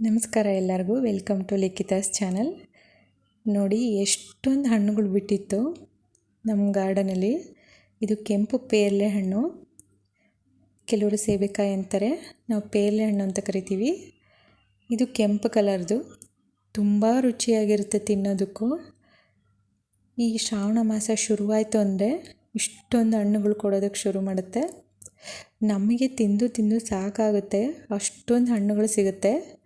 ನಮಸ್ಕಾರ ಎಲ್ಲರಿಗೂ. Welcome to ಲಿಖಿತಾಸ್ channel ನೋಡಿ, ಎಷ್ಟೊಂದು ಹಣ್ಣುಗಳು ಬಿಟ್ಟಿತ್ತು ನಮ್ಮ ಗಾರ್ಡನಲ್ಲಿ ಇದು ಕೆಂಪು ಪೇರ್ಲೆ ಹಣ್ಣು. ಕೆಲವರು ಸೇಬೆಕಾಯಿ ಅಂತಾರೆ. ನಾವು ಪೇರ್ಲೆ ಹಣ್ಣು ಅಂತ ಕರಿತೀವಿ. ಇದು ಕೆಂಪು ಕಲರ್ದು ತುಂಬ ರುಚಿಯಾಗಿರುತ್ತೆ ತಿನ್ನೋದಕ್ಕೂ. ಈ ಶ್ರಾವಣ ಮಾಸ ಶುರುವಾಯಿತು ಅಂದರೆ ಇಷ್ಟೊಂದು ಹಣ್ಣುಗಳು ಕೊಡೋದಕ್ಕೆ ಶುರು ಮಾಡುತ್ತೆ. ನಮಗೆ ತಿಂದು ತಿಂದು ಸಾಕಾಗುತ್ತೆ. ಅಷ್ಟೊಂದು ಹಣ್ಣುಗಳು ಸಿಗುತ್ತೆ.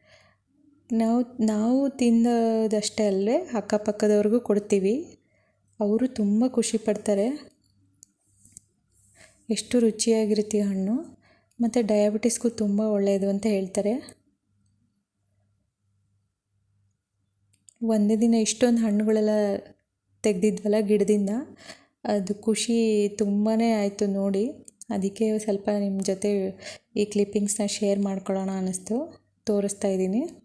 ನಾವು ನಾವು ತಿನ್ನೋದಷ್ಟೇ ಅಲ್ಲದೆ ಅಕ್ಕಪಕ್ಕದವ್ರಿಗೂ ಕೊಡ್ತೀವಿ. ಅವರು ತುಂಬ ಖುಷಿ ಪಡ್ತಾರೆ. ಎಷ್ಟು ರುಚಿಯಾಗಿರುತ್ತೆ ಹಣ್ಣು. ಮತ್ತು ಡಯಾಬಿಟಿಸ್ಗೂ ತುಂಬ ಒಳ್ಳೆಯದು ಅಂತ ಹೇಳ್ತಾರೆ. ಒಂದೇ ದಿನ ಇಷ್ಟೊಂದು ಹಣ್ಣುಗಳೆಲ್ಲ ತೆಗೆದಿದ್ವಲ್ಲ ಗಿಡದಿಂದ. ಅದು ಖುಷಿ ತುಂಬಾ ಆಯಿತು ನೋಡಿ. ಅದಕ್ಕೆ ಸ್ವಲ್ಪ ನಿಮ್ಮ ಜೊತೆ ಈ ಕ್ಲಿಪ್ಪಿಂಗ್ಸ್ನ ಶೇರ್ ಮಾಡ್ಕೊಳ್ಳೋಣ ಅನ್ನಿಸ್ತು. ತೋರಿಸ್ತಾ ಇದ್ದೀನಿ.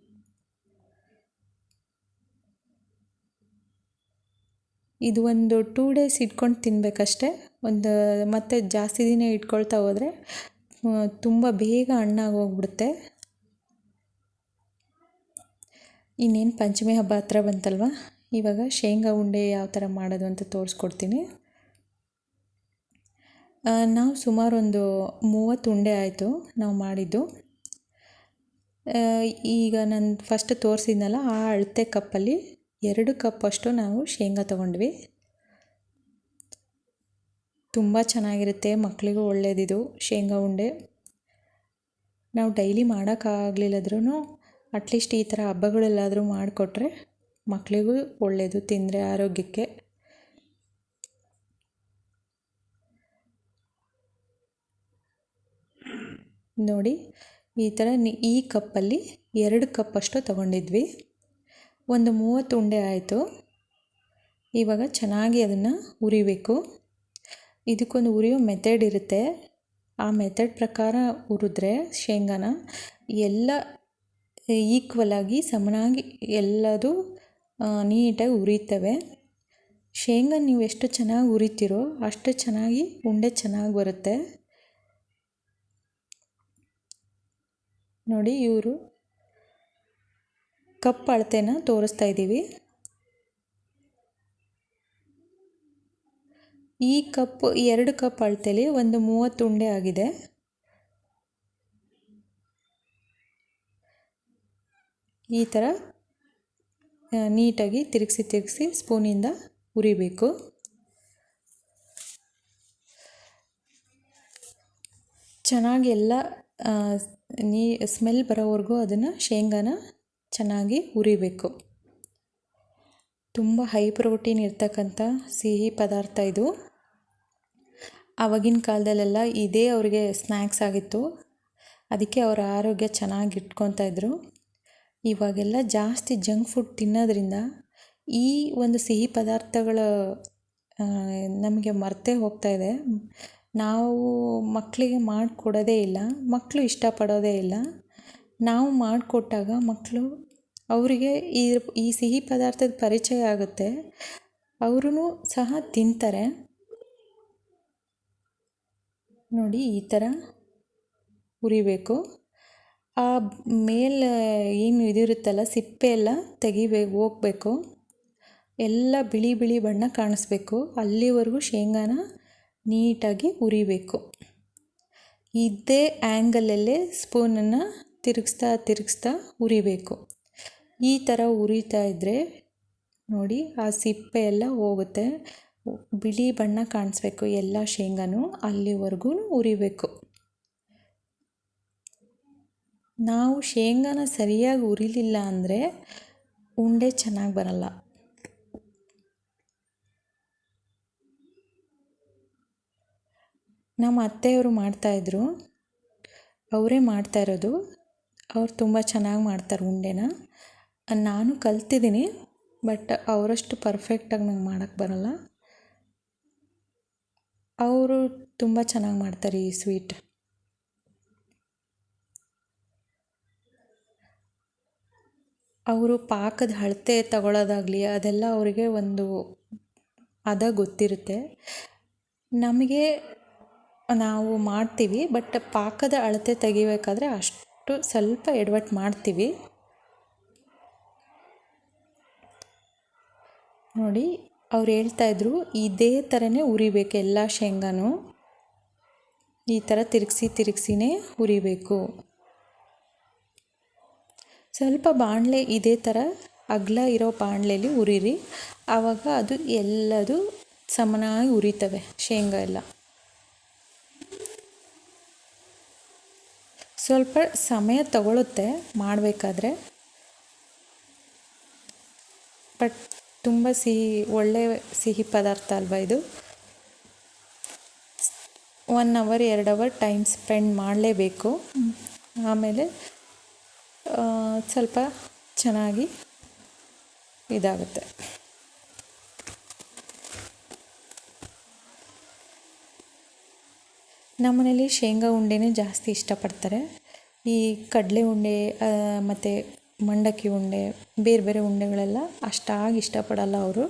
ಇದು ಒಂದು ಟೂ ಡೇಸ್ ಇಟ್ಕೊಂಡು ತಿನ್ನಬೇಕಷ್ಟೆ ಒಂದು ಮತ್ತೆ ಜಾಸ್ತಿ ದಿನ ಇಟ್ಕೊಳ್ತಾ ಹೋದರೆ ತುಂಬ ಬೇಗ ಹಣ್ಣಾಗಿ ಹೋಗ್ಬಿಡುತ್ತೆ ಇನ್ನೇನು ಪಂಚಮಿ ಹಬ್ಬ ಹತ್ರ ಬಂತಲ್ವ? ಇವಾಗ ಶೇಂಗಾ ಉಂಡೆ ಯಾವ ಥರ ಮಾಡೋದು ಅಂತ ತೋರಿಸ್ಕೊಡ್ತೀನಿ. ನಾವು ಸುಮಾರು ಒಂದು ಮೂವತ್ತು ಉಂಡೆ ಆಯಿತು ನಾವು ಮಾಡಿದ್ದು. ಈಗ ನಾನು ಫಸ್ಟ್ ತೋರಿಸಿದ್ನಲ್ಲ ಆ ಅಳತೆ ಕಪ್ಪಲ್ಲಿ. ಎರಡು ಕಪ್ಪಷ್ಟು ನಾವು ಶೇಂಗಾ ತಗೊಂಡ್ವಿ. ತುಂಬ ಚೆನ್ನಾಗಿರುತ್ತೆ ಮಕ್ಕಳಿಗೂ ಒಳ್ಳೆಯದಿದು ಶೇಂಗಾ ಉಂಡೆ. ನಾವು ಡೈಲಿ ಮಾಡೋಕ್ಕಾಗಲಿಲ್ಲದ್ರೂ ಅಟ್ಲೀಸ್ಟ್ ಈ ಥರ ಹಬ್ಬಗಳೆಲ್ಲಾದರೂ ಮಾಡಿಕೊಟ್ರೆ ಮಕ್ಕಳಿಗೂ ಒಳ್ಳೆಯದು ತಿಂದರೆ ಆರೋಗ್ಯಕ್ಕೆ. ನೋಡಿ, ಈ ಥರ ಈ ಕಪ್ಪಲ್ಲಿ ಎರಡು ಕಪ್ಪಷ್ಟು ತಗೊಂಡಿದ್ವಿ. ಒಂದು ಮೂವತ್ತು ಉಂಡೆ ಆಯಿತು. ಇವಾಗ ಚೆನ್ನಾಗಿ ಅದನ್ನು ಉರಿಬೇಕು ಇದಕ್ಕೊಂದು ಉರಿಯೋ ಮೆಥಡ್ ಇರುತ್ತೆ. ಆ ಮೆಥಡ್ ಪ್ರಕಾರ ಉರಿದ್ರೆ ಶೇಂಗಾನ ಎಲ್ಲ ಈಕ್ವಲಾಗಿ ಸಮನಾಗಿ ಎಲ್ಲದು ನೀಟಾಗಿ ಉರಿತವೆ ಶೇಂಗಾ ನೀವು ಎಷ್ಟು ಚೆನ್ನಾಗಿ ಉರಿತೀರೋ ಅಷ್ಟು ಚೆನ್ನಾಗಿ ಉಂಡೆ ಚೆನ್ನಾಗಿ ಬರುತ್ತೆ. ನೋಡಿ ಇವರು ಕಪ್ ಅಳತೆನ ತೋರಿಸ್ತಾ ಇದ್ದೀವಿ. ಈ ಕಪ್ ಎರಡು ಕಪ್ ಅಳತೆಲಿ ಒಂದು ಮೂವತ್ತು ಉಂಡೆ ಆಗಿದೆ. ಈ ಥರ ನೀಟಾಗಿ ತಿರುಗಿಸಿ ತಿರುಗಿಸಿ ಸ್ಪೂನಿಂದ ಉರಿಬೇಕು ಚೆನ್ನಾಗಿ ಎಲ್ಲ ನೀ, ಸ್ಮೆಲ್ ಬರೋವರೆಗೂ ಅದನ್ನು ಶೇಂಗಾನ ಚೆನ್ನಾಗಿ ಹುರಿಬೇಕು. ತುಂಬ ಹೈ ಪ್ರೋಟೀನ್ ಇರ್ತಕ್ಕಂಥ ಸಿಹಿ ಪದಾರ್ಥ ಇದು. ಆವಾಗಿನ ಕಾಲದಲ್ಲೆಲ್ಲ ಇದೇ ಅವರಿಗೆ ಸ್ನ್ಯಾಕ್ಸ್ ಆಗಿತ್ತು. ಅದಕ್ಕೆ ಅವರ ಆರೋಗ್ಯ ಚೆನ್ನಾಗಿ ಇಟ್ಕೊತಾ ಇದ್ದರು ಇವಾಗೆಲ್ಲ ಜಾಸ್ತಿ ಜಂಕ್ ಫುಡ್ ತಿನ್ನೋದ್ರಿಂದ ಈ ಒಂದು ಸಿಹಿ ಪದಾರ್ಥಗಳ ನಮಗೆ ಮರ್ತೇ ಹೋಗ್ತಾ ಇದೆ. ನಾವು ಮಕ್ಕಳಿಗೆ ಮಾಡಿಕೊಡೋದೇ ಇಲ್ಲ. ಮಕ್ಕಳು ಇಷ್ಟಪಡೋದೇ ಇಲ್ಲ. ನಾವು ಮಾಡಿಕೊಟ್ಟಾಗ ಮಕ್ಕಳು ಅವರಿಗೆ ಈ ಈ ಸಿಹಿ ಪದಾರ್ಥದ ಪರಿಚಯ ಆಗುತ್ತೆ. ಅವರೂ ಸಹ ತಿಂತಾರೆ. ನೋಡಿ, ಈ ಥರ ಹುರಿಬೇಕು ಆ ಮೇಲೆ ಏನು ಇದಿರುತ್ತಲ್ಲ, ಸಿಪ್ಪೆ ಎಲ್ಲ ತೆಗಿಬೇಕು ಹೋಗ್ಬೇಕು. ಎಲ್ಲ ಬಿಳಿ ಬಿಳಿ ಬಣ್ಣ ಕಾಣಿಸ್ಬೇಕು. ಅಲ್ಲಿವರೆಗೂ ಶೇಂಗಾನ ನೀಟಾಗಿ ಹುರಿಬೇಕು ಇದೇ ಆ್ಯಂಗಲಲ್ಲೇ ಸ್ಪೂನನ್ನು ತಿರುಗಿಸ್ತಾ ತಿರುಗಿಸ್ತಾ ಹುರಿಬೇಕು ಈ ಥರ ಉರಿತಾ ಇದ್ದರೆ ನೋಡಿ ಆ ಸಿಪ್ಪೆ ಎಲ್ಲ ಹೋಗುತ್ತೆ. ಬಿಳಿ ಬಣ್ಣ ಕಾಣಿಸ್ಬೇಕು ಎಲ್ಲ ಶೇಂಗಾನು ಅಲ್ಲಿವರೆಗೂ ಉರಿಬೇಕು. ನಾವು ಶೇಂಗಾನ ಸರಿಯಾಗಿ ಉರಿಲಿಲ್ಲ ಅಂದರೆ ಉಂಡೆ ಚೆನ್ನಾಗಿ ಬರಲ್ಲ. ನಮ್ಮ ಅತ್ತೆಯವರು ಮಾಡ್ತಾಯಿದ್ರು ಅವರೇ ಮಾಡ್ತಾ ಇರೋದು. ಅವ್ರು ತುಂಬ ಚೆನ್ನಾಗಿ ಮಾಡ್ತಾರೆ ಉಂಡೆನ. ನಾನು ಕಲ್ತಿದ್ದೀನಿ ಬಟ್ ಅವರಷ್ಟು ಪರ್ಫೆಕ್ಟಾಗಿ ನಂಗೆ ಮಾಡೋಕ್ಕೆ ಬರಲ್ಲ. ಅವರು ತುಂಬ ಚೆನ್ನಾಗಿ ಮಾಡ್ತಾರೆ ಈ ಸ್ವೀಟ್ ಅವರು ಪಾಕದ ಅಳತೆ ತಗೊಳ್ಳೋದಾಗಲಿ ಅದೆಲ್ಲ ಅವರಿಗೆ ಒಂದು ಅದ ಗೊತ್ತಿರುತ್ತೆ. ನಮಗೆ ನಾವು ಮಾಡ್ತೀವಿ ಬಟ್ ಪಾಕದ ಅಳತೆ ತೆಗಿಬೇಕಾದ್ರೆ ಅಷ್ಟು ಸ್ವಲ್ಪ ಎಡವಟ್ಟು ಮಾಡ್ತೀವಿ. ನೋಡಿ, ಅವ್ರು ಹೇಳ್ತಾಯಿದ್ರು ಇದೇ ಥರನೇ ಉರಿಬೇಕು ಎಲ್ಲ ಶೇಂಗಾನು. ಈ ಥರ ತಿರುಗಿಸಿ ತಿರುಗಿಸಿನೇ ಹುರಿಬೇಕು ಸ್ವಲ್ಪ ಬಾಣಲೆ ಇದೇ ಥರ ಅಗಲ ಇರೋ ಬಾಣಲೆಯಲ್ಲಿ ಉರಿರಿ. ಆವಾಗ ಅದು ಎಲ್ಲದು ಸಮನಾಗಿ ಉರಿತವೆ ಶೇಂಗಾ ಎಲ್ಲ. ಸ್ವಲ್ಪ ಸಮಯ ತಗೊಳುತ್ತೆ ಮಾಡಬೇಕಾದ್ರೆ. ಬಟ್ ತುಂಬ ಸಿಹಿ, ಒಳ್ಳೆ ಸಿಹಿ ಪದಾರ್ಥ ಅಲ್ವಾ ಇದು? ಒನ್ ಅವರ್ ಎರಡು ಅವರ್ ಟೈಮ್ ಸ್ಪೆಂಡ್ ಮಾಡಲೇಬೇಕು. ಆಮೇಲೆ ಸ್ವಲ್ಪ ಚೆನ್ನಾಗಿ ಇದಾಗುತ್ತೆ. ನಮ್ಮನೇಲಿ ಶೇಂಗಾ ಉಂಡೆನೇ ಜಾಸ್ತಿ ಇಷ್ಟಪಡ್ತಾರೆ. ಈ ಕಡಲೆ ಉಂಡೆ ಮತ್ತು ಮಂಡಕ್ಕಿ ಉಂಡೆ, ಬೇರೆ ಬೇರೆ ಉಂಡೆಗಳೆಲ್ಲ ಅಷ್ಟಾಗಿ ಇಷ್ಟಪಡಲ್ಲ ಅವರು.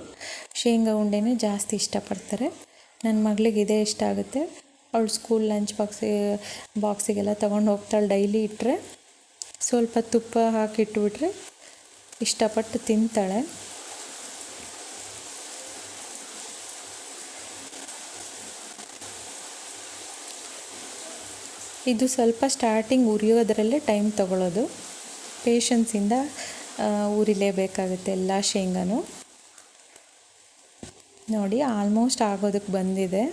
ಶೇಂಗಾ ಉಂಡೆನೇ ಜಾಸ್ತಿ ಇಷ್ಟಪಡ್ತಾರೆ. ನನ್ನ ಮಗಳಿಗೆ ಇದೇ ಇಷ್ಟ ಆಗುತ್ತೆ. ಅವಳು ಸ್ಕೂಲ್ ಲಂಚ್ ಬಾಕ್ಸ್ ಬಾಕ್ಸಿಗೆಲ್ಲ ತೊಗೊಂಡು ಹೋಗ್ತಾಳೆ ಡೈಲಿ ಇಟ್ಟರೆ ಸ್ವಲ್ಪ ತುಪ್ಪ ಹಾಕಿಟ್ಬಿಟ್ರೆ ಇಷ್ಟಪಟ್ಟು ತಿಂತಾಳೆ. ಇದು ಸ್ವಲ್ಪ ಸ್ಟಾರ್ಟಿಂಗ್ ಉರಿಯೋದರಲ್ಲೇ ಟೈಮ್ ತಗೊಳ್ಳೋದು ಪೇಷನ್ಸಿಂದ ಉರಿಲೇಬೇಕಾಗುತ್ತೆ ಎಲ್ಲ ಶೇಂಗಾನು. ನೋಡಿ ಆಲ್ಮೋಸ್ಟ್ ಆಗೋದಕ್ಕೆ ಬಂದಿದೆ.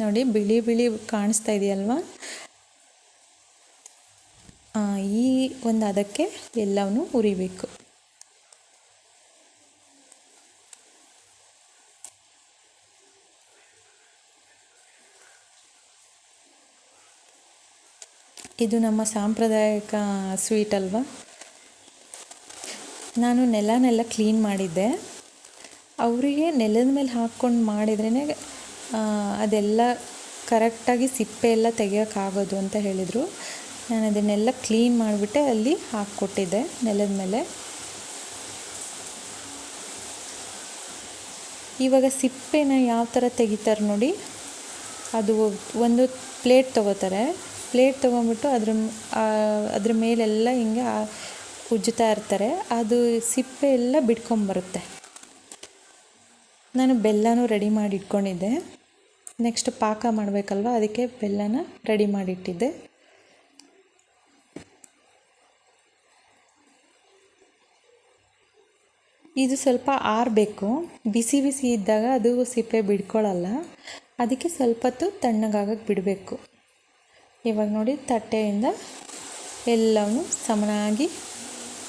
ನೋಡಿ, ಬಿಳಿ ಬಿಳಿ ಕಾಣಿಸ್ತಾ ಇದೆಯಲ್ವಾ? ಈ ಒಂದು ಅದಕ್ಕೆ ಎಲ್ಲವನ್ನೂ ಉರಿಬೇಕು. ಇದು ನಮ್ಮ ಸಾಂಪ್ರದಾಯಿಕ ಸ್ವೀಟ್ ಅಲ್ವಾ? ನಾನು ನೆಲನೆಲ್ಲ ಕ್ಲೀನ್ ಮಾಡಿದ್ದೆ. ಅವರಿಗೆ ನೆಲದ ಮೇಲೆ ಹಾಕ್ಕೊಂಡು ಮಾಡಿದ್ರೇ ಅದೆಲ್ಲ ಕರೆಕ್ಟಾಗಿ ಸಿಪ್ಪೆ ಎಲ್ಲ ತೆಗಿಯೋಕ್ಕಾಗೋದು ಅಂತ ಹೇಳಿದರು. ನಾನು ಅದನ್ನೆಲ್ಲ ಕ್ಲೀನ್ ಮಾಡಿಬಿಟ್ಟೆ, ಅಲ್ಲಿ ಹಾಕ್ಕೊಟ್ಟಿದ್ದೆ ನೆಲದ ಮೇಲೆ. ಇವಾಗ ಸಿಪ್ಪೆನ ಯಾವ ಥರ ತೆಗಿತಾರೆ ನೋಡಿ. ಅದು ಒಂದು ಪ್ಲೇಟ್ ತೊಗೋತಾರೆ. ಪ್ಲೇಟ್ ತೊಗೊಂಬಿಟ್ಟು ಅದ್ರ ಅದ್ರ ಮೇಲೆಲ್ಲ ಹಿಂಗೆ ಉಜ್ಜುತ್ತಾ ಇರ್ತಾರೆ. ಅದು ಸಿಪ್ಪೆ ಎಲ್ಲ ಬಿಟ್ಕೊಂಬರುತ್ತೆ ನಾನು ಬೆಲ್ಲನೂ ರೆಡಿ ಮಾಡಿ ಇಟ್ಕೊಂಡಿದ್ದೆ ನೆಕ್ಸ್ಟ್ ಪಾಕ ಮಾಡಬೇಕಲ್ವ, ಅದಕ್ಕೆ ಬೆಲ್ಲನ ರೆಡಿ ಮಾಡಿಟ್ಟಿದ್ದೆ. ಇದು ಸ್ವಲ್ಪ ಆರಬೇಕು. ಬಿಸಿ ಬಿಸಿ ಇದ್ದಾಗ ಅದು ಸಿಪ್ಪೆ ಬಿಡ್ಕೊಳ್ಳಲ್ಲ ಅದಕ್ಕೆ ಸ್ವಲ್ಪ ಹೊತ್ತು ತಣ್ಣಗಾಗಕ್ಕೆ ಬಿಡಬೇಕು. ಇವಾಗ ನೋಡಿ ತಟ್ಟೆಯಿಂದ ಎಲ್ಲವೂ ಸಮನಾಗಿ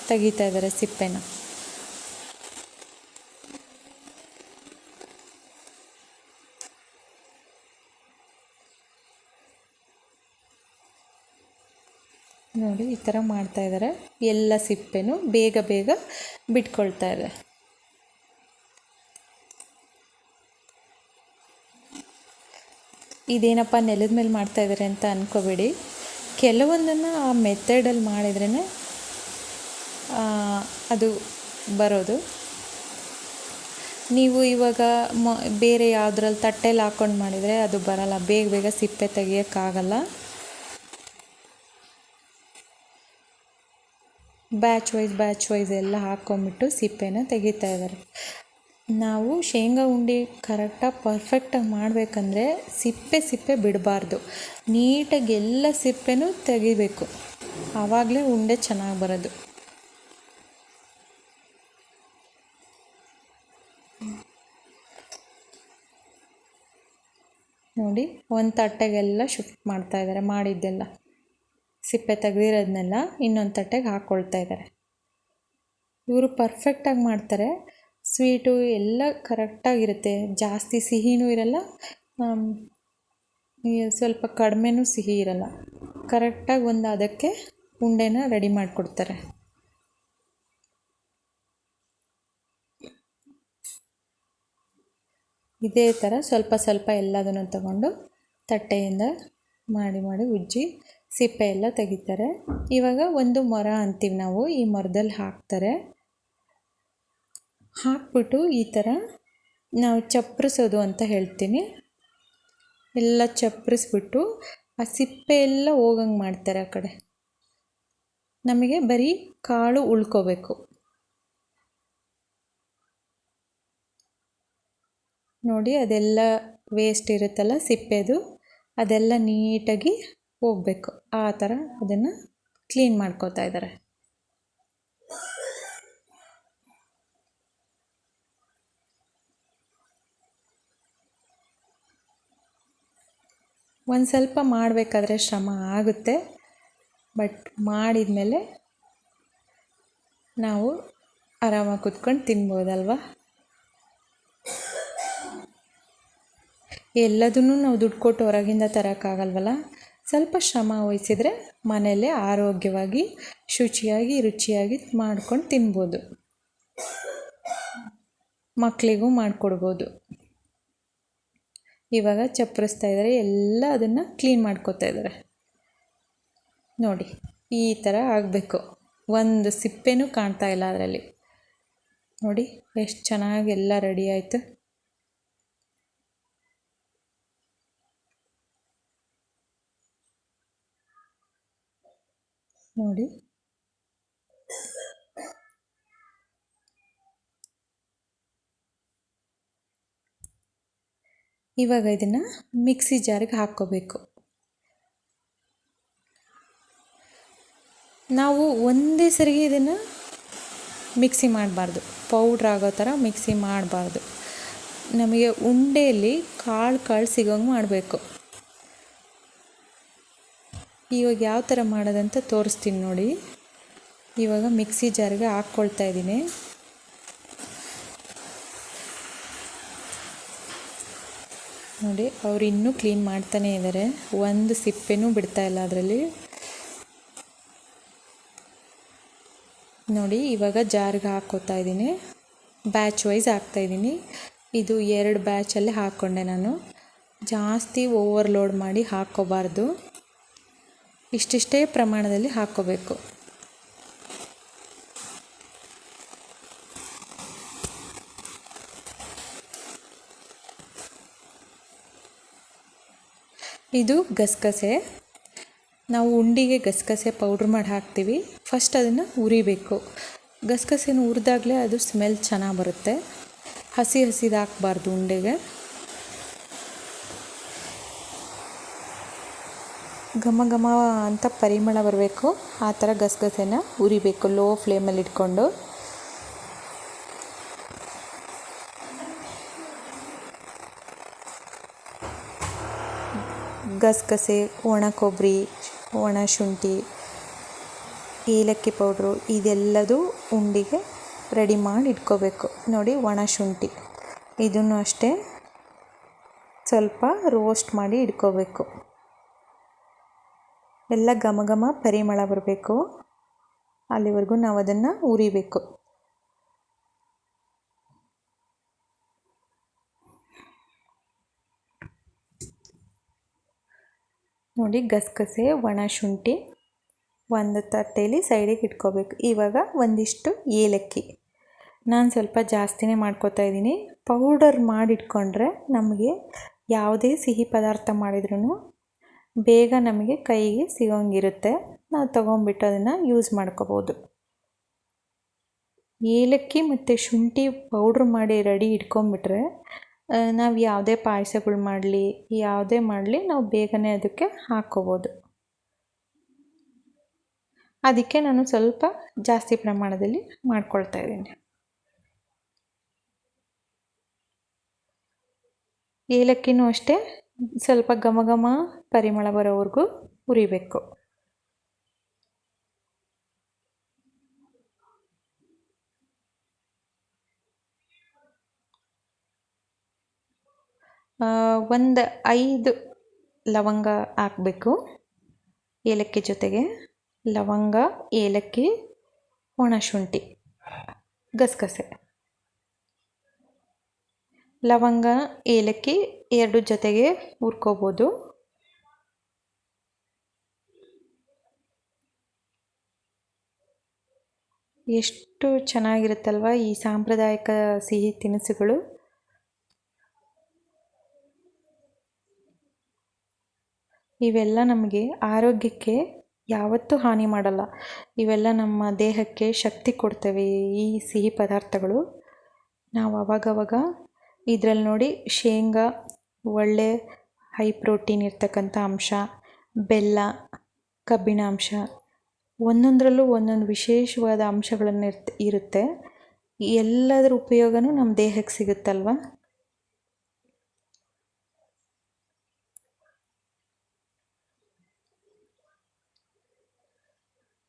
ತೆಗಿತಾ ಇದ್ದಾರೆ ಸಿಪ್ಪೆನ. ನೋಡಿ ಈ ಥರ ಮಾಡ್ತಾ ಇದ್ದಾರೆ. ಎಲ್ಲ ಸಿಪ್ಪೆನೂ ಬೇಗ ಬೇಗ ಬಿಟ್ಕೊಳ್ತಾ ಇದೆ. ಇದೇನಪ್ಪ ನೆಲದ ಮೇಲೆ ಮಾಡ್ತಾಯಿದ್ದಾರೆ ಅಂತ ಅಂದ್ಕೋಬೇಡಿ ಕೆಲವೊಂದನ್ನು ಆ ಮೆಥಡಲ್ಲಿ ಮಾಡಿದ್ರೇ ಅದು ಬರೋದು. ನೀವು ಇವಾಗ ಮ, ಬೇರೆ ಯಾವುದ್ರಲ್ಲಿ ತಟ್ಟೆಲಿ ಹಾಕ್ಕೊಂಡು ಮಾಡಿದರೆ ಅದು ಬರಲ್ಲ. ಬೇಗ ಬೇಗ ಸಿಪ್ಪೆ ತೆಗಿಯೋಕ್ಕಾಗಲ್ಲ. ಬ್ಯಾಚ್ ವೈಸ್ ಬ್ಯಾಚ್ ವೈಸ್ ಎಲ್ಲ ಹಾಕ್ಕೊಂಬಿಟ್ಟು ಸಿಪ್ಪೆನ ತೆಗಿತಾ ಇದ್ದಾರೆ ನಾವು ಶೇಂಗಾ ಉಂಡೆ ಕರೆಕ್ಟಾಗಿ ಪರ್ಫೆಕ್ಟಾಗಿ ಮಾಡಬೇಕಂದ್ರೆ ಸಿಪ್ಪೆ ಸಿಪ್ಪೆ ಬಿಡಬಾರ್ದು. ನೀಟಾಗಿ ಎಲ್ಲ ಸಿಪ್ಪೆನೂ ತೆಗಿಬೇಕು. ಆವಾಗಲೇ ಉಂಡೆ ಚೆನ್ನಾಗಿ ಬರೋದು. ನೋಡಿ, ಒಂದು ತಟ್ಟೆಗೆಲ್ಲ ಶಿಫ್ಟ್ ಮಾಡ್ತಾ ಇದ್ದಾರೆ ಮಾಡಿದ್ದೆಲ್ಲ. ಸಿಪ್ಪೆ ತೆಗೆದಿರೋದನ್ನೆಲ್ಲ ಇನ್ನೊಂದು ತಟ್ಟೆಗೆ ಹಾಕ್ಕೊಳ್ತಾ ಇದ್ದಾರೆ ಇವರು ಪರ್ಫೆಕ್ಟಾಗಿ ಮಾಡ್ತಾರೆ. ಸ್ವೀಟು ಎಲ್ಲ ಕರೆಕ್ಟಾಗಿರುತ್ತೆ. ಜಾಸ್ತಿ ಸಿಹಿನೂ ಇರಲ್ಲ. ಸ್ವಲ್ಪ ಕಡಿಮೆನೂ ಸಿಹಿ ಇರಲ್ಲ. ಕರೆಕ್ಟಾಗಿ ಒಂದು ಅದಕ್ಕೆ ಉಂಡೆನ ರೆಡಿ ಮಾಡಿಕೊಡ್ತಾರೆ. ಇದೇ ಥರ ಸ್ವಲ್ಪ ಸ್ವಲ್ಪ ಎಲ್ಲದನ್ನು ತಗೊಂಡು ತಟ್ಟೆಯಿಂದ ಮಾಡಿ ಮಾಡಿ ಉಜ್ಜಿ ಸಿಪ್ಪೆ ಎಲ್ಲ ತೆಗಿತಾರೆ. ಇವಾಗ ಒಂದು ಮೊರ ಅಂತೀವಿ ನಾವು. ಈ ಮೊರದಲ್ಲಿ ಹಾಕ್ತಾರೆ. ಹಾಕ್ಬಿಟ್ಟು ಈ ಥರ ನಾವು ಚಪ್ಪರಿಸೋದು ಅಂತ ಹೇಳ್ತೀನಿ. ಎಲ್ಲ ಚಪ್ಪರಿಸ್ಬಿಟ್ಟು ಆ ಸಿಪ್ಪೆ ಎಲ್ಲ ಹೋಗಂಗೆ ಮಾಡ್ತಾರೆ ಆ ಕಡೆ. ನಮಗೆ ಬರೀ ಕಾಳು ಉಳ್ಕೋಬೇಕು. ನೋಡಿ ಅದೆಲ್ಲ ವೇಸ್ಟ್ ಇರುತ್ತಲ್ಲ ಸಿಪ್ಪೆದು, ಅದೆಲ್ಲ ನೀಟಾಗಿ ಹೋಗಬೇಕು. ಆ ಥರ ಅದನ್ನು ಕ್ಲೀನ್ ಮಾಡ್ಕೋತಾ ಇದ್ದಾರೆ. ಒಂದು ಸ್ವಲ್ಪ ಮಾಡಬೇಕಾದ್ರೆ ಶ್ರಮ ಆಗುತ್ತೆ. ಬಟ್ ಮಾಡಿದ ಮೇಲೆ ನಾವು ಆರಾಮಾಗಿ ಕುತ್ಕೊಂಡು ತಿನ್ಬೋದಲ್ವ? ಎಲ್ಲದನ್ನು ನಾವು ದುಡ್ಡು ಕೊಟ್ಟು ಹೊರಗಿಂದ ತರೋಕ್ಕಾಗಲ್ವಲ್ಲ? ಸ್ವಲ್ಪ ಶ್ರಮ ವಹಿಸಿದರೆ ಮನೆಯಲ್ಲೇ ಆರೋಗ್ಯವಾಗಿ, ಶುಚಿಯಾಗಿ, ರುಚಿಯಾಗಿ ಮಾಡ್ಕೊಂಡು ತಿನ್ಬೋದು. ಮಕ್ಕಳಿಗೂ ಮಾಡಿಕೊಡ್ಬೋದು. ಇವಾಗ ಚಪ್ಪರಿಸ್ತಾ ಇದ್ದಾರೆ. ಎಲ್ಲ ಅದನ್ನು ಕ್ಲೀನ್ ಮಾಡ್ಕೋತಾ ಇದ್ದಾರೆ. ನೋಡಿ, ಈ ಥರ ಆಗಬೇಕು. ಒಂದು ಸಿಪ್ಪೆನೂ ಕಾಣ್ತಾ ಇಲ್ಲ ಅದರಲ್ಲಿ. ನೋಡಿ, ಎಷ್ಟು ಚೆನ್ನಾಗಿ ಎಲ್ಲ ರೆಡಿ ಆಯಿತು ನೋಡಿ ಇವಾಗ ಇದನ್ನು ಮಿಕ್ಸಿ ಜಾರಿಗೆ ಹಾಕ್ಕೋಬೇಕು. ನಾವು ಒಂದೇ ಸರಿಗೆ ಇದನ್ನು ಮಿಕ್ಸಿ ಮಾಡಬಾರ್ದು. ಪೌಡ್ರ್ ಆಗೋ ಥರ ಮಿಕ್ಸಿ ಮಾಡಬಾರ್ದು. ನಮಗೆ ಉಂಡೆಯಲ್ಲಿ ಕಾಳು ಕಾಳು ಸಿಗೋಂಗೆ ಮಾಡಬೇಕು. ಇವಾಗ ಯಾವ ಥರ ಮಾಡೋದಂತ ತೋರಿಸ್ತೀನಿ ನೋಡಿ. ಇವಾಗ ಮಿಕ್ಸಿ ಜಾರಿಗೆ ಹಾಕ್ಕೊಳ್ತಾ ಇದ್ದೀನಿ. ನೋಡಿ, ಅವ್ರು ಇನ್ನೂ ಕ್ಲೀನ್ ಮಾಡ್ತಾನೇ ಇದ್ದಾರೆ ಒಂದು ಸಿಪ್ಪೆನೂ ಬಿಡ್ತಾ ಇಲ್ಲ ಅದರಲ್ಲಿ. ನೋಡಿ, ಇವಾಗ ಜಾರ್ಗೆ ಹಾಕೋತಾ ಇದ್ದೀನಿ. ಬ್ಯಾಚ್ ವೈಸ್ ಹಾಕ್ತಾಯಿದ್ದೀನಿ ಇದು ಎರಡು ಬ್ಯಾಚಲ್ಲಿ ಹಾಕ್ಕೊಂಡೆ ನಾನು. ಜಾಸ್ತಿ ಓವರ್ಲೋಡ್ ಮಾಡಿ ಹಾಕ್ಕೋಬಾರ್ದು. ಇಷ್ಟಿಷ್ಟೇ ಪ್ರಮಾಣದಲ್ಲಿ ಹಾಕ್ಕೋಬೇಕು. ಇದು ಗಸಗಸೆ. ನಾವು ಉಂಡಿಗೆ ಗಸಗಸೆ ಪೌಡ್ರ್ ಮಾಡಿ ಹಾಕ್ತೀವಿ. ಫಸ್ಟ್ ಅದನ್ನು ಉರಿಬೇಕು. ಗಸಗಸೆನ ಹುರಿದಾಗಲೇ ಅದು ಸ್ಮೆಲ್ ಚೆನ್ನಾಗಿ ಬರುತ್ತೆ. ಹಸಿ ಹಸಿದು ಹಾಕ್ಬಾರ್ದು ಉಂಡೆಗೆ. ಘಮ ಘಮ ಅಂತ ಪರಿಮಳ ಬರಬೇಕು. ಆ ಥರ ಗಸಗಸೆನ ಉರಿಬೇಕು. ಲೋ ಫ್ಲೇಮಲ್ಲಿ ಇಟ್ಕೊಂಡು. ಗಸಗಸೆ, ಒಣ ಕೊಬ್ಬರಿ, ಒಣ ಶುಂಠಿ, ಏಲಕ್ಕಿ ಪೌಡ್ರು ಇದೆಲ್ಲದೂ ಉಂಡಿಗೆ ರೆಡಿ ಮಾಡಿ ಇಟ್ಕೋಬೇಕು ನೋಡಿ ಒಣ ಶುಂಠಿ. ಇದನ್ನು ಅಷ್ಟೇ ಸ್ವಲ್ಪ ರೋಸ್ಟ್ ಮಾಡಿ ಇಟ್ಕೋಬೇಕು. ಎಲ್ಲ ಘಮ ಘಮ ಪರಿಮಳ ಬರಬೇಕು. ಅಲ್ಲಿವರೆಗೂ ನಾವು ಅದನ್ನು ಉರಿಬೇಕು. ನೋಡಿ ಗಸಗಸೆ, ಒಣ ಶುಂಠಿ, ಒಂದು ತಟ್ಟೆಯಲ್ಲಿ ಸೈಡಿಗೆ ಇಟ್ಕೋಬೇಕು. ಇವಾಗ ಒಂದಿಷ್ಟು ಏಲಕ್ಕಿ. ನಾನು ಸ್ವಲ್ಪ ಜಾಸ್ತಿನೇ ಮಾಡ್ಕೋತಾ ಇದ್ದೀನಿ. ಪೌಡರ್ ಮಾಡಿಟ್ಕೊಂಡ್ರೆ ನಮಗೆ ಯಾವುದೇ ಸಿಹಿ ಪದಾರ್ಥ ಮಾಡಿದ್ರೂ ಬೇಗ ನಮಗೆ ಕೈಗೆ ಸಿಗೋಂಗಿರುತ್ತೆ. ನಾವು ತೊಗೊಂಬಿಟ್ಟು ಅದನ್ನು ಯೂಸ್ ಮಾಡ್ಕೋಬೋದು. ಏಲಕ್ಕಿ ಮತ್ತು ಶುಂಠಿ ಪೌಡ್ರ್ ಮಾಡಿ ರೆಡಿ ಇಟ್ಕೊಂಬಿಟ್ರೆ ನಾವು ಯಾವುದೇ ಪಾಯಸಗಳು ಮಾಡಲಿ, ಯಾವುದೇ ಮಾಡಲಿ ನಾವು ಬೇಗನೆ ಅದಕ್ಕೆ ಹಾಕ್ಕೋಬೋದು ಅದಕ್ಕೆ ನಾನು ಸ್ವಲ್ಪ ಜಾಸ್ತಿ ಪ್ರಮಾಣದಲ್ಲಿ ಮಾಡ್ಕೊಳ್ತಾ ಇದ್ದೀನಿ. ಏಲಕ್ಕಿನೂ ಅಷ್ಟೇ ಸ್ವಲ್ಪ ಘಮ ಘಮ ಪರಿಮಳ ಬರೋವರೆಗೂ ಹುರಿಬೇಕು. ಒಂದು ಐದು ಲವಂಗ ಹಾಕಬೇಕು. ಏಲಕ್ಕಿ ಜೊತೆಗೆ ಲವಂಗ, ಏಲಕ್ಕಿ, ಒಣಶುಂಠಿ, ಗಸಗಸೆ. ಲವಂಗ, ಏಲಕ್ಕಿ ಎರಡು ಜೊತೆಗೆ ಹುರ್ಕೋಬೋದು. ಎಷ್ಟು ಚೆನ್ನಾಗಿರುತ್ತಲ್ವ ಈ ಸಾಂಪ್ರದಾಯಿಕ ಸಿಹಿ ತಿನಿಸುಗಳು. ಇವೆಲ್ಲ ನಮಗೆ ಆರೋಗ್ಯಕ್ಕೆ ಯಾವತ್ತೂ ಹಾನಿ ಮಾಡಲ್ಲ. ಇವೆಲ್ಲ ನಮ್ಮ ದೇಹಕ್ಕೆ ಶಕ್ತಿ ಕೊಡ್ತವೆ ಈ ಸಿಹಿ ಪದಾರ್ಥಗಳು. ನಾವು ಅವಾಗವಾಗ ಇದರಲ್ಲಿ ನೋಡಿ ಶೇಂಗಾ, ಒಳ್ಳೆ ಹೈ ಪ್ರೋಟೀನ್ ಇರ್ತಕ್ಕಂಥ ಅಂಶ, ಬೆಲ್ಲ, ಕಬ್ಬಿಣ ಅಂಶ. ಒಂದೊಂದರಲ್ಲೂ ಒಂದೊಂದು ವಿಶೇಷವಾದ ಅಂಶಗಳನ್ನು ಇರ್ತ, ಇರುತ್ತೆ. ಎಲ್ಲದರ ಉಪಯೋಗನೂ ನಮ್ಮ ದೇಹಕ್ಕೆ ಸಿಗುತ್ತಲ್ವ?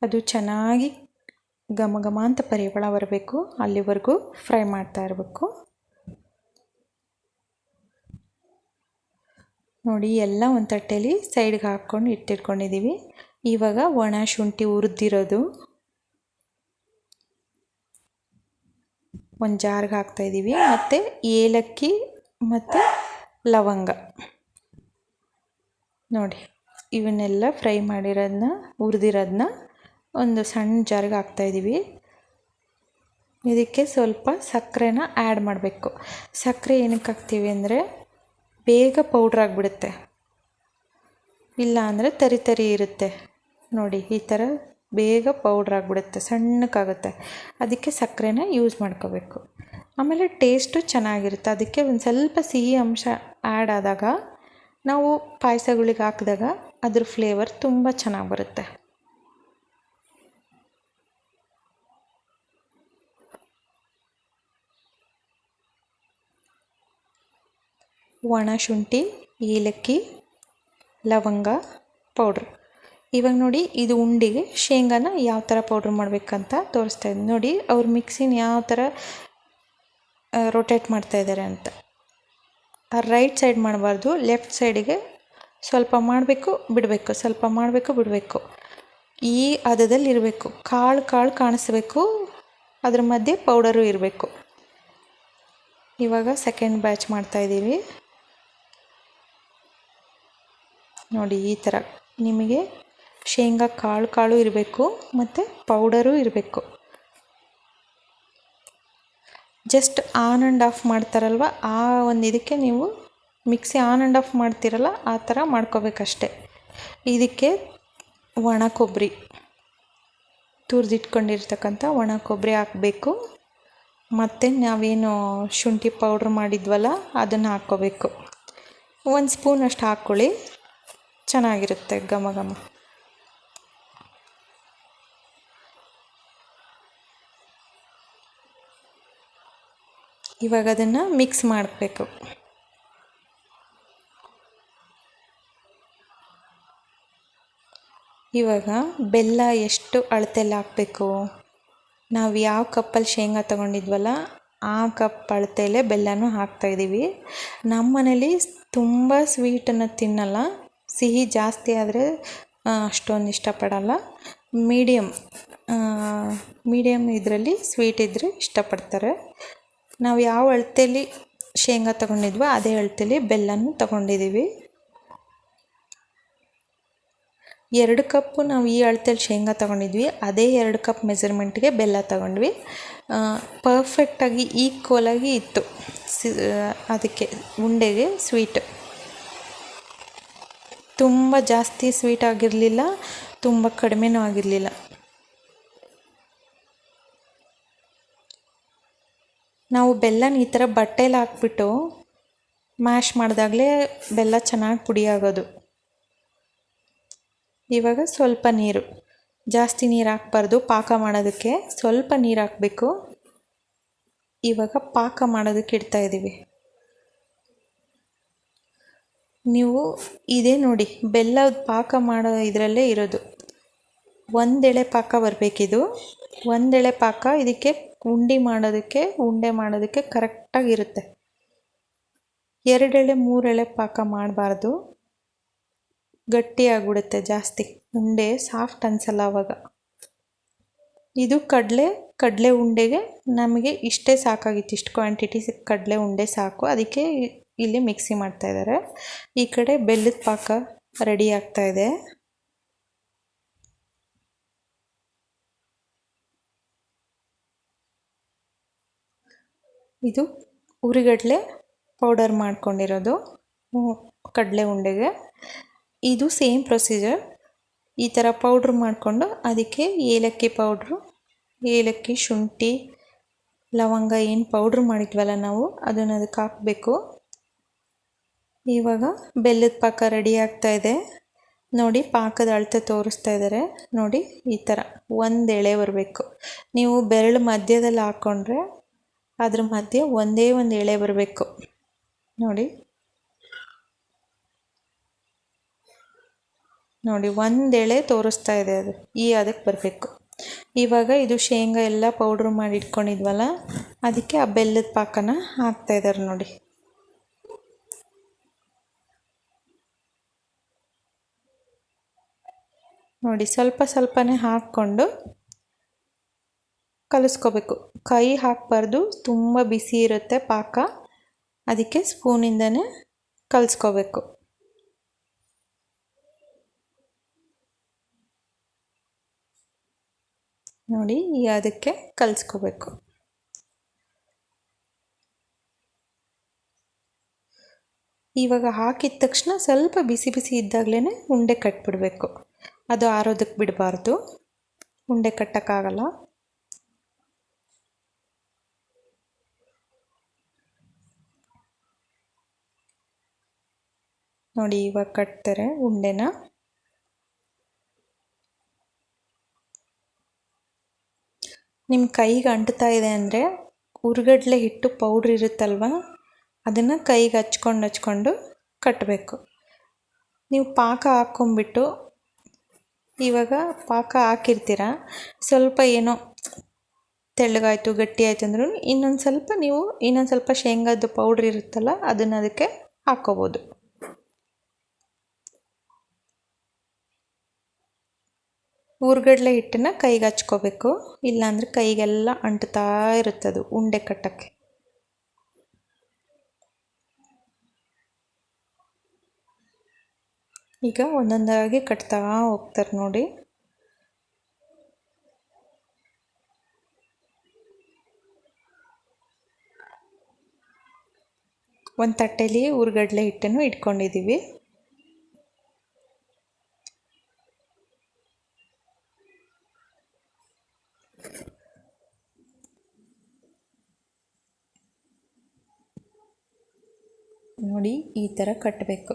ಅದು ಚೆನ್ನಾಗಿ ಘಮ ಘಮ ಅಂತ ಪರಿಮಳ ಬರಬೇಕು. ಅಲ್ಲಿವರೆಗೂ ಫ್ರೈ ಮಾಡ್ತಾ ಇರಬೇಕು. ನೋಡಿ, ಎಲ್ಲ ಒಂದು ತಟ್ಟೆಯಲ್ಲಿ ಸೈಡ್ಗೆ ಹಾಕ್ಕೊಂಡು ಇಟ್ಟಿಟ್ಕೊಂಡಿದ್ದೀವಿ. ಇವಾಗ ಒಣ ಶುಂಠಿ ಹುರಿದಿರೋದು. ಒಂದು ಜಾರ್ಗೆ ಹಾಕ್ತಾಯಿದ್ದೀವಿ ಮತ್ತು ಏಲಕ್ಕಿ ಮತ್ತು ಲವಂಗ. ನೋಡಿ, ಇವನ್ನೆಲ್ಲ ಫ್ರೈ ಮಾಡಿರೋದನ್ನ ಹುರಿದಿರೋದನ್ನ ಒಂದು ಸಣ್ಣ ಜಾರ್ಗೆ ಹಾಕ್ತಾಯಿದ್ದೀವಿ ಇದಕ್ಕೆ ಸ್ವಲ್ಪ ಸಕ್ಕರೆನ ಆ್ಯಡ್ ಮಾಡಬೇಕು. ಸಕ್ಕರೆ ಏನಕ್ಕೆ ಹಾಕ್ತೀವಿ ಅಂದರೆ ಬೇಗ ಪೌಡ್ರ್ ಆಗಿಬಿಡುತ್ತೆ. ಇಲ್ಲ ಅಂದರೆ ತರಿ ತರಿ ಇರುತ್ತೆ. ನೋಡಿ, ಈ ಥರ ಬೇಗ ಪೌಡ್ರ್ ಆಗಿಬಿಡುತ್ತೆ, ಸಣ್ಣಕ್ಕಾಗುತ್ತೆ. ಅದಕ್ಕೆ ಸಕ್ಕರೆನ ಯೂಸ್ ಮಾಡ್ಕೋಬೇಕು. ಆಮೇಲೆ ಟೇಸ್ಟು ಚೆನ್ನಾಗಿರುತ್ತೆ. ಅದಕ್ಕೆ ಒಂದು ಸ್ವಲ್ಪ ಸಿಹಿ ಅಂಶ ಆ್ಯಡ್ ಆದಾಗ ನಾವು ಪಾಯಸಗಳಿಗೆ ಹಾಕಿದಾಗ ಅದ್ರ ಫ್ಲೇವರ್ ತುಂಬ ಚೆನ್ನಾಗಿ ಬರುತ್ತೆ. ಒಣ ಶುಂಠಿ, ಏಲಕ್ಕಿ, ಲವಂಗ ಪೌಡ್ರ್ ಇವಾಗ ನೋಡಿ ಇದು ಉಂಡೆಗೆ ಶೇಂಗಾನ ಯಾವ ಥರ ಪೌಡ್ರ್ ಮಾಡಬೇಕಂತ ತೋರಿಸ್ತಾ ಇದ್ದೀನಿ ನೋಡಿ ಅವ್ರು ಮಿಕ್ಸಿನ ಯಾವ ಥರ ರೊಟೇಟ್ ಮಾಡ್ತಾ ಇದ್ದಾರೆ ಅಂತ. ರೈಟ್ ಸೈಡ್ ಮಾಡಬಾರ್ದು ಲೆಫ್ಟ್ ಸೈಡಿಗೆ ಸ್ವಲ್ಪ ಮಾಡಬೇಕು, ಬಿಡಬೇಕು. ಸ್ವಲ್ಪ ಮಾಡಬೇಕು, ಬಿಡಬೇಕು. ಈ ಹದದಲ್ಲಿ ಇರಬೇಕು. ಕಾಳು ಕಾಳು ಕಾಣಿಸ್ಬೇಕು. ಅದ್ರ ಮಧ್ಯೆ ಪೌಡರು ಇರಬೇಕು. ಇವಾಗ ಸೆಕೆಂಡ್ ಬ್ಯಾಚ್ ಮಾಡ್ತಾಯಿದ್ದೀವಿ ನೋಡಿ, ಈ ಥರ ನಿಮಗೆ ಶೇಂಗಾ ಕಾಳು ಕಾಳು ಇರಬೇಕು ಮತ್ತು ಪೌಡರು ಇರಬೇಕು. ಜಸ್ಟ್ ಆನ್ ಆ್ಯಂಡ್ ಆಫ್ ಮಾಡ್ತಾರಲ್ವ? ಆ ಒಂದು ಇದಕ್ಕೆ ನೀವು ಮಿಕ್ಸಿ ಆನ್ ಆ್ಯಂಡ್ ಆಫ್ ಮಾಡ್ತೀರಲ್ಲ, ಆ ಥರ ಮಾಡ್ಕೋಬೇಕಷ್ಟೆ. ಇದಕ್ಕೆ ಒಣ ಕೊಬ್ಬರಿ ತುರಿದಿಟ್ಕೊಂಡಿರ್ತಕ್ಕಂಥ ಒಣ ಕೊಬ್ಬರಿ ಹಾಕಬೇಕು. ಮತ್ತು ನಾವೇನು ಶುಂಠಿ ಪೌಡ್ರ್ ಮಾಡಿದ್ವಲ್ಲ, ಅದನ್ನು ಹಾಕ್ಕೋಬೇಕು. ಒಂದು ಸ್ಪೂನ್ ಅಷ್ಟು ಹಾಕ್ಕೊಳ್ಳಿ. ಚೆನ್ನಾಗಿರುತ್ತೆ ಘಮ ಘಮ. ಇವಾಗ ಅದನ್ನು ಮಿಕ್ಸ್ ಮಾಡಬೇಕು. ಇವಾಗ ಬೆಲ್ಲ ಎಷ್ಟು ಅಳತೆಯಲ್ಲಿ ಹಾಕಬೇಕು? ನಾವು ಯಾವ ಕಪ್ಪಲ್ಲಿ ಶೇಂಗಾ ತೊಗೊಂಡಿದ್ವಲ್ಲ, ಆ ಕಪ್ ಅಳತೆಯಲ್ಲೇ ಬೆಲ್ಲನೂ ಹಾಕ್ತಾಯಿದ್ದೀವಿ ನಮ್ಮ ಮನೇಲಿ ತುಂಬ ಸ್ವೀಟನ್ನು ತಿನ್ನಲ್ಲ. ಸಿಹಿ ಜಾಸ್ತಿ ಆದರೆ ಅಷ್ಟೊಂದು ಇಷ್ಟಪಡಲ್ಲ. ಮೀಡಿಯಮ್ ಮೀಡಿಯಮ್ ಇದರಲ್ಲಿ ಸ್ವೀಟ್ ಇದ್ದರೆ ಇಷ್ಟಪಡ್ತಾರೆ. ನಾವು ಯಾವ ಅಳತೆಯಲ್ಲಿ ಶೇಂಗಾ ತಗೊಂಡಿದ್ವೋ ಅದೇ ಅಳತೆಯಲ್ಲಿ ಬೆಲ್ಲನೂ ತೊಗೊಂಡಿದ್ದೀವಿ ಎರಡು ಕಪ್ಪು ನಾವು ಈ ಅಳತೆಯಲ್ಲಿ ಶೇಂಗಾ ತಗೊಂಡಿದ್ವಿ, ಅದೇ ಎರಡು ಕಪ್ ಮೆಸರ್ಮೆಂಟ್ಗೆ ಬೆಲ್ಲ ತಗೊಂಡ್ವಿ. ಪರ್ಫೆಕ್ಟಾಗಿ ಈಕ್ವಲಾಗಿ ಇತ್ತು. ಅದಕ್ಕೆ ಉಂಡೆಗೆ ಸ್ವೀಟ್ ತುಂಬ ಜಾಸ್ತಿ ಸ್ವೀಟ್ ಆಗಿರಲಿಲ್ಲ, ತುಂಬ ಕಡಿಮೆನೂ ಆಗಿರಲಿಲ್ಲ. ನಾವು ಬೆಲ್ಲನ ಈ ಥರ ಬಟ್ಟೆಲಿ ಹಾಕ್ಬಿಟ್ಟು ಮ್ಯಾಶ್ ಮಾಡಿದಾಗಲೇ ಬೆಲ್ಲ ಚೆನ್ನಾಗಿ ಪುಡಿಯಾಗೋದು ಇವಾಗ ಸ್ವಲ್ಪ ನೀರು. ಜಾಸ್ತಿ ನೀರು ಹಾಕ್ಬಾರ್ದು, ಪಾಕ ಮಾಡೋದಕ್ಕೆ ಸ್ವಲ್ಪ ನೀರು ಹಾಕಬೇಕು. ಇವಾಗ ಪಾಕ ಮಾಡೋದಕ್ಕೆ ಇಡ್ತಾ ಇದ್ದೀವಿ ನೀವು ಇದೇ ನೋಡಿ ಬೆಲ್ಲದ ಪಾಕ ಮಾಡೋ ಇದರಲ್ಲೇ ಇರೋದು. ಒಂದೆಳೆ ಪಾಕ ಬರಬೇಕಿದು. ಒಂದೆಳೆ ಪಾಕ ಇದಕ್ಕೆ ಉಂಡೆ ಮಾಡೋದಕ್ಕೆ ಉಂಡೆ ಮಾಡೋದಕ್ಕೆ ಕರೆಕ್ಟಾಗಿರುತ್ತೆ ಎರಡೆಳೆ, ಮೂರೆಳೆ ಪಾಕ ಮಾಡಬಾರ್ದು. ಗಟ್ಟಿಯಾಗ್ಬಿಡುತ್ತೆ ಜಾಸ್ತಿ. ಉಂಡೆ ಸಾಫ್ಟ್ ಅನಿಸಲ್ಲ ಆವಾಗ ಇದು ಕಡಲೆ ಕಡಲೆ ಉಂಡೆಗೆ ನಮಗೆ ಇಷ್ಟೇ ಸಾಕಾಗಿತ್ತು. ಇಷ್ಟು ಕ್ವಾಂಟಿಟಿ ಕಡಲೆ ಉಂಡೆ ಸಾಕು. ಅದಕ್ಕೆ ಇಲ್ಲಿ ಮಿಕ್ಸಿ ಮಾಡ್ತಾ ಇದ್ದಾರೆ ಈ ಕಡೆ ಬೆಲ್ಲದ ಪಾಕ ರೆಡಿ ಆಗ್ತಾ ಇದೆ. ಇದು ಉರಿಗಡಲೆ ಪೌಡರ್ ಮಾಡ್ಕೊಂಡಿರೋದು ಕಡಲೆ ಉಂಡೆಗೆ. ಇದು ಸೇಮ್ ಪ್ರೊಸೀಜರ್ ಈ ಥರ ಪೌಡ್ರ್ ಮಾಡಿಕೊಂಡು ಅದಕ್ಕೆ ಏಲಕ್ಕಿ ಪೌಡ್ರು ಏಲಕ್ಕಿ, ಶುಂಠಿ, ಲವಂಗ ಏನು ಪೌಡ್ರ್ ಮಾಡಿದ್ವಲ್ಲ ನಾವು, ಅದನ್ನು ಅದಕ್ಕೆ ಹಾಕಬೇಕು. ಇವಾಗ ಬೆಲ್ಲದ ಪಾಕ ರೆಡಿ ಆಗ್ತಾ ಇದೆ. ನೋಡಿ ಪಾಕದ ಅಳತೆ ತೋರಿಸ್ತಾ ಇದ್ದಾರೆ ನೋಡಿ ಈ ಥರ ಒಂದು ಎಳೆ ಬರಬೇಕು. ನೀವು ಬೆರಳು ಮಧ್ಯದಲ್ಲಿ ಹಾಕ್ಕೊಂಡ್ರೆ ಅದ್ರ ಮಧ್ಯೆ ಒಂದೇ ಒಂದು ಎಳೆ ಬರಬೇಕು. ನೋಡಿ. ನೋಡಿ ಒಂದು ಎಳೆ ತೋರಿಸ್ತಾ ಇದೆ ಅದು. ಈ ಅದಕ್ಕೆ ಬರಬೇಕು. ಇವಾಗ ಇದು ಶೇಂಗಾ ಎಲ್ಲ ಪೌಡ್ರ್ ಮಾಡಿ ಇಟ್ಕೊಂಡಿದ್ವಲ್ಲ, ಅದಕ್ಕೆ ಆ ಬೆಲ್ಲದ ಪಾಕನ ಹಾಕ್ತಾ ಇದ್ದಾರೆ ನೋಡಿ. ನೋಡಿ, ಸ್ವಲ್ಪ ಸ್ವಲ್ಪನೇ ಹಾಕ್ಕೊಂಡು ಕಲಿಸ್ಕೋಬೇಕು. ಕೈ ಹಾಕಬಾರ್ದು, ತುಂಬ ಬಿಸಿ ಇರುತ್ತೆ ಪಾಕ. ಅದಕ್ಕೆ ಸ್ಪೂನಿಂದನೇ ಕಲಿಸ್ಕೋಬೇಕು. ನೋಡಿ ಅದಕ್ಕೆ ಕಲಿಸ್ಕೋಬೇಕು. ಇವಾಗ ಹಾಕಿದ ತಕ್ಷಣ ಸ್ವಲ್ಪ ಬಿಸಿ ಬಿಸಿ ಇದ್ದಾಗಲೇ ಉಂಡೆ ಕಟ್ಬಿಡಬೇಕು. ಅದು ಆರೋದಕ್ಕೆ ಬಿಡಬಾರ್ದು. ಉಂಡೆ ಕಟ್ಟೋಕ್ಕಾಗಲ್ಲ. ನೋಡಿ ಇವಾಗ ಕಟ್ತಾರೆ ಉಂಡೆನ. ನಿಮ್ಮ ಕೈಗೆ ಅಂಟ್ತಾ ಇದೆ ಅಂದರೆ ಹುರ್ಗಡ್ಲೆ ಹಿಟ್ಟು ಪೌಡ್ರ್ ಇರುತ್ತಲ್ವ? ಅದನ್ನು ಕೈಗೆ ಹಚ್ಕೊಂಡು ಹಚ್ಕೊಂಡು ಕಟ್ಟಬೇಕು ನೀವು ಪಾಕ ಹಾಕ್ಕೊಂಬಿಟ್ಟು ಇವಾಗ ಪಾಕ ಹಾಕಿರ್ತೀರ, ಸ್ವಲ್ಪ ಏನೋ ತೆಳ್ಳಗಾಯಿತು ಗಟ್ಟಿ ಆಯಿತು ಅಂದ್ರೂ ಇನ್ನೊಂದು ಸ್ವಲ್ಪ ನೀವು ಇನ್ನೊಂದು ಸ್ವಲ್ಪ ಶೇಂಗಾದ ಪೌಡ್ರ್ ಇರುತ್ತಲ್ಲ, ಅದನ್ನು ಅದಕ್ಕೆ ಹಾಕ್ಕೋಬೋದು. ಊರ್ಗಡ್ಲೆ ಹಿಟ್ಟನ್ನು ಕೈಗೆ ಹಚ್ಕೋಬೇಕು. ಇಲ್ಲಾಂದರೆ ಕೈಗೆಲ್ಲ ಅಂಟ್ತಾ ಇರುತ್ತದು ಉಂಡೆ ಕಟ್ಟೋಕ್ಕೆ. ಈಗ ಒಂದೊಂದಾಗಿ ಕಟ್ತಾ ಹೋಗ್ತಾರೆ ನೋಡಿ. ಒಂದು ತಟ್ಟೆಲಿ ಊರ್ಗಡ್ಲೆ ಹಿಟ್ಟನ್ನು ಇಟ್ಕೊಂಡಿದ್ದೀವಿ ನೋಡಿ ಈ ಥರ ಕಟ್ಟಬೇಕು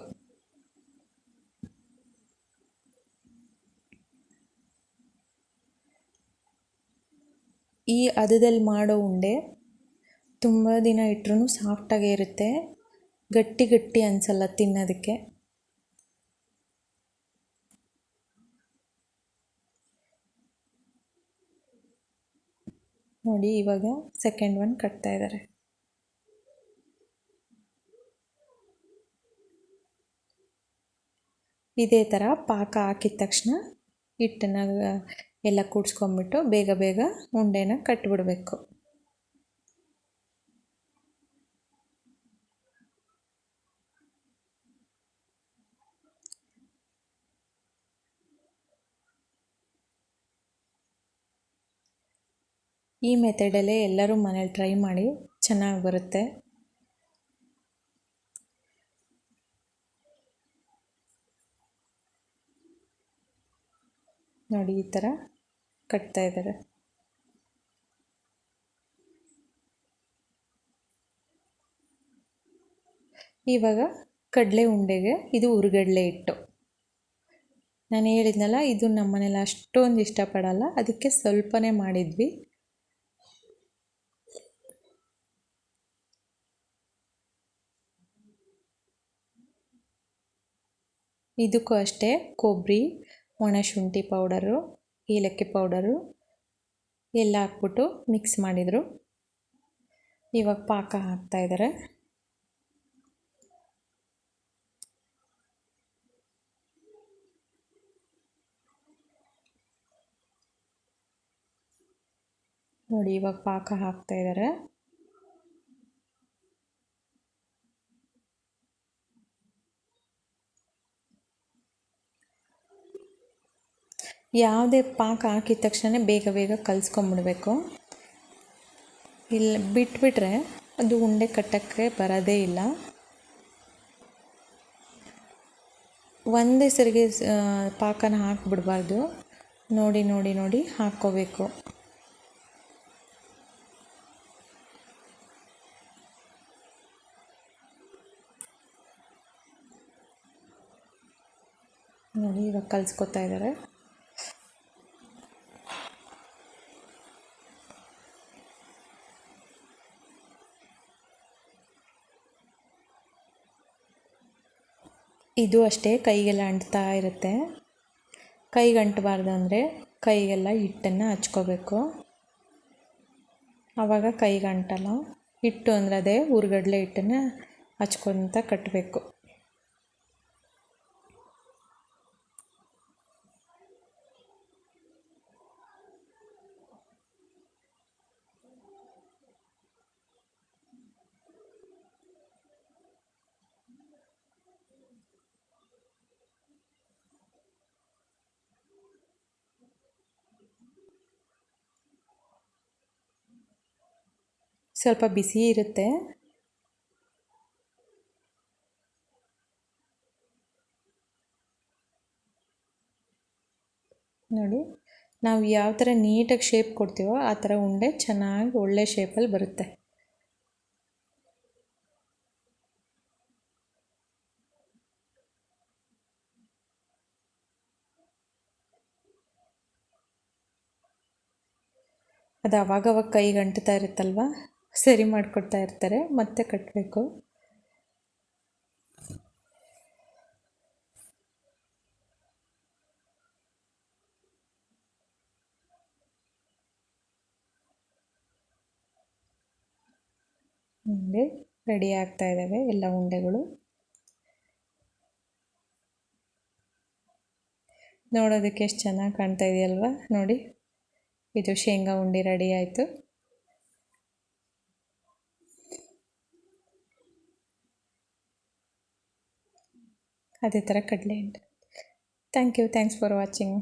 ಈ ಹದದಲ್ಲಿ ಮಾಡೋ ಉಂಡೆ ತುಂಬ ದಿನ ಇಟ್ಟರೂ ಸಾಫ್ಟಾಗೇ ಇರುತ್ತೆ. ಗಟ್ಟಿ ಗಟ್ಟಿ ಅನಿಸಲ್ಲ ತಿನ್ನೋದಕ್ಕೆ. ನೋಡಿ ಇವಾಗ ಸೆಕೆಂಡ್ ಒನ್ ಕಟ್ತಾ ಇದ್ದಾರೆ ಇದೇ ಥರ ಪಾಕ ಹಾಕಿದ ತಕ್ಷಣ ಹಿಟ್ಟನ್ನ ಎಲ್ಲ ಕೂಡಿಸ್ಕೊಂಬಿಟ್ಟು ಬೇಗ ಬೇಗ ಉಂಡೆನ ಕಟ್ಟಿಬಿಡಬೇಕು ಈ ಮೆಥಡಲ್ಲೇ ಎಲ್ಲರೂ ಮನೇಲಿ ಟ್ರೈ ಮಾಡಿ, ಚೆನ್ನಾಗಿ ಬರುತ್ತೆ. ನೋಡಿ ಈ ಥರ. ಕಟ್ತಾ ಇದ್ದಾರೆ ಇವಾಗ ಕಡಲೆ ಉಂಡೆಗೆ ಇದು ಉರುಗಡಲೆ ಹಿಟ್ಟು. ನಾನು ಹೇಳಿದ್ನಲ್ಲ, ಇದು ನಮ್ಮ ಮನೇಲಿ ಅಷ್ಟೊಂದು ಇಷ್ಟಪಡಲ್ಲ. ಅದಕ್ಕೆ ಸ್ವಲ್ಪನೇ ಮಾಡಿದ್ವಿ. ಇದಕ್ಕೂ ಅಷ್ಟೇ ಕೊಬ್ಬರಿ ಒಣಶುಂಠಿ ಪೌಡರು ಏಲಕ್ಕಿ ಪೌಡರು ಎಲ್ಲ ಹಾಕ್ಬಿಟ್ಟು ಮಿಕ್ಸ್ ಮಾಡಿದರು. ಇವಾಗ ಪಾಕ ಹಾಕ್ತಾಯಿದ್ದಾರೆ ನೋಡಿ ಇವಾಗ ಪಾಕ ಹಾಕ್ತಾಯಿದ್ದಾರೆ ಯಾವುದೇ ಪಾಕ ಹಾಕಿದ ತಕ್ಷಣ ಬೇಗ ಬೇಗ ಕಲಿಸ್ಕೊಂಬಿಡ್ಬೇಕು. ಇಲ್ಲ, ಬಿಟ್ಬಿಟ್ರೆ ಅದು ಉಂಡೆ ಕಟ್ಟಕ್ಕೆ ಬರೋದೇ ಇಲ್ಲ. ಒಂದೇ ಸರಿಗೆ ಪಾಕನ ಹಾಕ್ಬಿಡ್ಬಾರ್ದು. ನೋಡಿ ನೋಡಿ ನೋಡಿ ಹಾಕ್ಕೋಬೇಕು. ನೋಡಿ, ಇವಾಗ ಕಲ್ಸ್ಕೊತಾ ಇದ್ದಾರೆ. ಇದು ಅಷ್ಟೇ ಕೈಗೆಲ್ಲ ಅಂಟ್ತಾ ಇರುತ್ತೆ. ಕೈಗೆ ಅಂಟಬಾರ್ದು ಅಂದರೆ ಕೈಗೆಲ್ಲ ಹಿಟ್ಟನ್ನು ಹಚ್ಕೋಬೇಕು. ಆವಾಗ ಕೈಗೆ ಅಂಟಲ್ಲ ಹಿಟ್ಟು ಅಂದರೆ ಅದೇ ಹುರ್ಗಡ್ಲೆ ಹಿಟ್ಟನ್ನು ಹಚ್ಕೊತ ಕಟ್ಟಬೇಕು ಸ್ವಲ್ಪ ಬಿಸಿ ಇರುತ್ತೆ. ನೋಡಿ, ನಾವು ಯಾವ ಥರ ನೀಟಾಗಿ ಶೇಪ್ ಕೊಡ್ತೀವೋ ಆ ಥರ ಉಂಡೆ ಚೆನ್ನಾಗಿ ಒಳ್ಳೆ ಶೇಪಲ್ಲಿ ಬರುತ್ತೆ. ಅದು ಅವಾಗವಾಗ ಕೈಗೆ ಅಂಟ್ತಾ ಇರುತ್ತಲ್ವ? ಸರಿ ಮಾಡಿಕೊಡ್ತಾ ಇರ್ತಾರೆ, ಮತ್ತೆ ಕಟ್ಟಬೇಕು ಉಂಡೆ ರೆಡಿ ಆಗ್ತಾ ಇದ್ದಾವೆ ಎಲ್ಲ ಉಂಡೆಗಳು. ನೋಡೋದಕ್ಕೆ ಎಷ್ಟು ಚೆನ್ನಾಗಿ ಕಾಣ್ತಾ ಇದೆಯಲ್ವಾ? ನೋಡಿ, ಇದು ಶೇಂಗಾ ಉಂಡೆ ರೆಡಿ ಆಯಿತು. ಅದೇ ಥರ ಕಡಲೆ ಹಿಂಡಿ thank you thanks for watching